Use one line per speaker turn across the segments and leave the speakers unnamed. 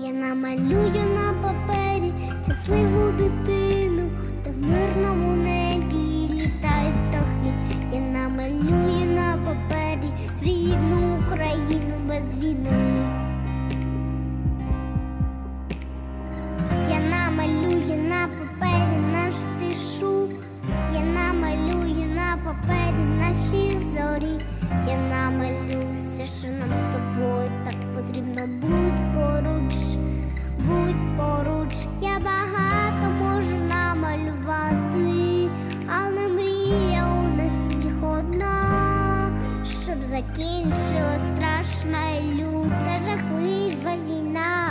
Я намалюю на папері щасливу дитину, та в мирному небі літають птахи. Я намалюю на папері рідну Україну без війни. Я намалюю на папері нашу тишу. Я намалюю на папері наші зорі. Я намалюю все, що закінчила страшна люта, жахлива війна.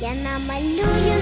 Я намалюю.